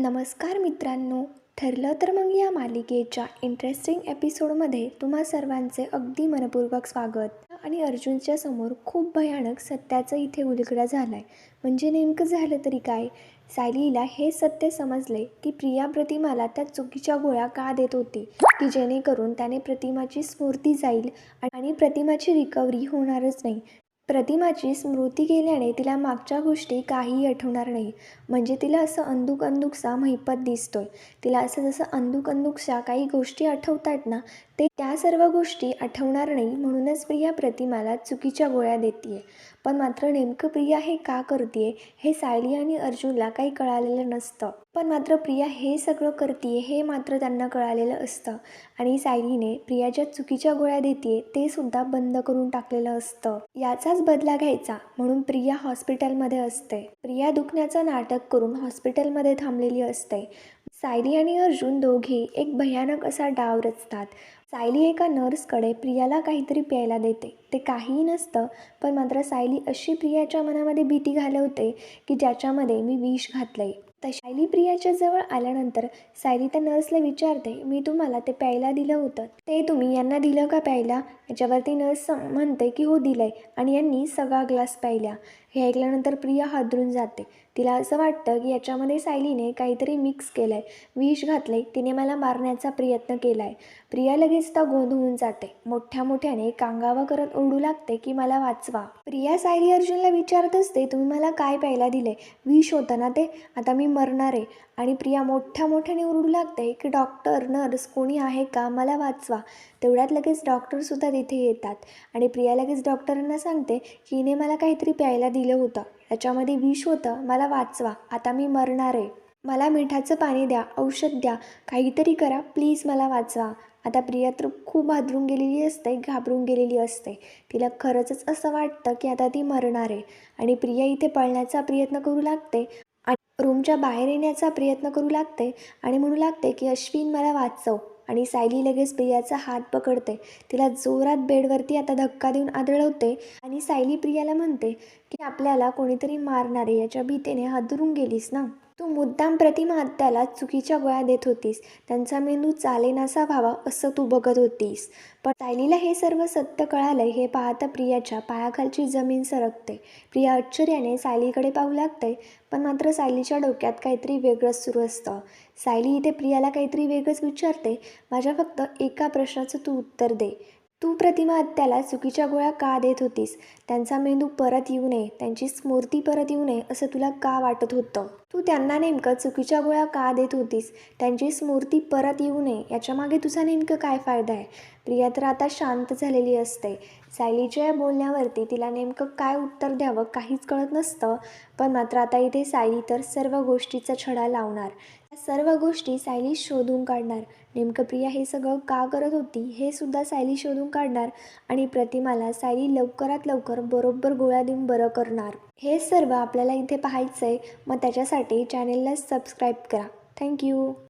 नमस्कार मित्रांनो ठरलं तर मग या मालिकेच्या इंटरेस्टिंग एपिसोडमध्ये तुम्हा सर्वांचे अगदी मनपूर्वक स्वागत. आणि अर्जुनच्या समोर खूप भयानक सत्याचं इथे उलगडा झाला आहे म्हणजे नेमकं झालं तरी काय? सायलीला हे सत्य समजले की प्रिया प्रतिमाला त्या चुकीच्या गोळ्या का देत होती? की जेणेकरून त्याने प्रतिमाची स्फूर्ती जाईल आणि प्रतिमाची रिकव्हरी होणारच नाही? प्रतिमाची स्मृती गेल्याने तिला मागच्या गोष्टी काहीही आठवणार नाही. म्हणजे तिला असं अंदुक अंदुकसा महिपत दिसतोय. तिला असं जसं अंदुक अंदुकशा काही गोष्टी आठवतात ना ते त्या सर्व गोष्टी आठवणार नाही म्हणूनच प्रिया प्रतिमाला चुकीच्या गोळ्या देते पण मात्र नेमकं प्रिया हे का करते हे सायली आणि अर्जुनला काही कळालेलं नसतं. पण मात्र प्रिया हे सगळं करते हे मात्र त्यांना कळालेलं असतं. आणि सायलीने प्रिया ज्या चुकीच्या गोळ्या देते ते सुद्धा बंद करून टाकलेलं असतं. याचाच बदला घ्यायचा म्हणून प्रिया हॉस्पिटलमध्ये असते. प्रिया दुखण्याचं नाटक करून हॉस्पिटलमध्ये थांबलेली असते. सायली आणि अर्जुन दोघे एक भयानक असा डाव रचतात. सायली एका नर्सकडे प्रियाला काहीतरी प्यायला देते. ते काहीही नसतं. पण मात्र सायली अशी प्रियाच्या मनामध्ये भीती घालवते की ज्याच्यामध्ये मी विष घातलंय. तर सायली प्रियाच्या जवळ आल्यानंतर सायली त्या नर्सला विचारते मी तुम्हाला ते प्यायला दिलं होतं. ते तुम्ही यांना दिलं का प्यायला? याच्यावरती नर्स म्हणते की हो दिलंय आणि यांनी सगळा ग्लास प्यायला. हे ऐकल्यानंतर प्रिया हादरून जाते. तिला असं वाटतं की याच्यामध्ये सायलीने काहीतरी मिक्स केलं आहे विष घातले तिने मला मारण्याचा प्रयत्न केला आहे प्रिया लगेच तर गोंधळून जाते. मोठ्या मोठ्याने कांगावा करत ओढू लागते की मला वाचवा. प्रिया सायरी अर्जुनला विचारत असते तुम्ही मला काय प्यायला दिले? विष होतं ना ते? आता मी मरणार आहे. आणि प्रिया मोठ्या मोठ्याने ओरडू लागते की डॉक्टर नर्स कोणी आहे का? मला वाचवा. तेवढ्यात लगेच डॉक्टरसुद्धा तिथे येतात आणि प्रिया लगेच डॉक्टरांना सांगते की हिने मला काहीतरी प्यायला दिलं होतं. त्याच्यामध्ये विष होतं. मला वाचवा. आता मी मरणार आहे. मला मिठाचं पाणी द्या औषध द्या. काहीतरी करा. प्लीज मला वाचवा. आता प्रिया तर खूप हादरून गेलेली असते घाबरून गेलेली असते. तिला खरंच असं वाटतं की आता ती मरणार आहे. आणि प्रिया इथे पळण्याचा प्रयत्न करू लागते. आणि रूमच्या बाहेर येण्याचा प्रयत्न करू लागते. आणि म्हणू लागते की अश्विन मला वाचव. आणि सायली लगेच प्रियाचा हात पकडते. तिला जोरात बेडवरती आता धक्का देऊन आदळवते. आणि सायली प्रियाला म्हणते की आपल्याला कोणीतरी मारणार आहे. याच्या भीतीने हादरून गेलीस ना? तू मुद्दाम प्रतिमा हत्याला चुकीच्या गोळ्या देत होतीस. त्यांचा मेंदू चालेनासा व्हावा असं तू बघत होतीस. पण सायलीला हे सर्व सत्य कळालं हे पाहता प्रियाच्या पायाखालची जमीन सरकते. प्रिया आश्चर्याने सायलीकडे पाहू लागते पण मात्र सायलीच्या डोक्यात काहीतरी वेगळंच सुरू असतं. सायली इथे प्रियाला काहीतरी वेगळंच विचारते माझ्या फक्त एका प्रश्नाचं तू उत्तर दे. तू प्रतिमा हत्याला चुकीच्या गोळ्या का देत होतीस? त्यांचा मेंदू परत येऊ नये त्यांची स्मृती परत येऊ नये असं तुला का वाटत होतं? तू त्यांना नेमकं चुकीच्या गोळ्या का देत होतीस? त्यांची स्मृती परत येऊ नये. याच्यामागे तुझा नेमकं काय फायदा आहे? प्रिया तर आता शांत झालेली असते. सायलीच्या या बोलण्यावरती तिला नेमकं काय उत्तर द्यावं काहीच कळत नसतं. पण मात्र आता इथे सायली तर सर्व गोष्टीचा छडा लावणार. या सर्व गोष्टी सायली शोधून काढणार. नेमकं प्रिया हे सगळं का करत होती हे सुद्धा सायली शोधून काढणार आणि प्रतिमाला सायली लवकरात लवकर बरोबर गोळ्या देऊन बरं करणार. हे सर्व आपल्याला इथे पाहायचं आहे मग त्याच्यासाठी चॅनेलला सबस्क्राईब करा. थँक्यू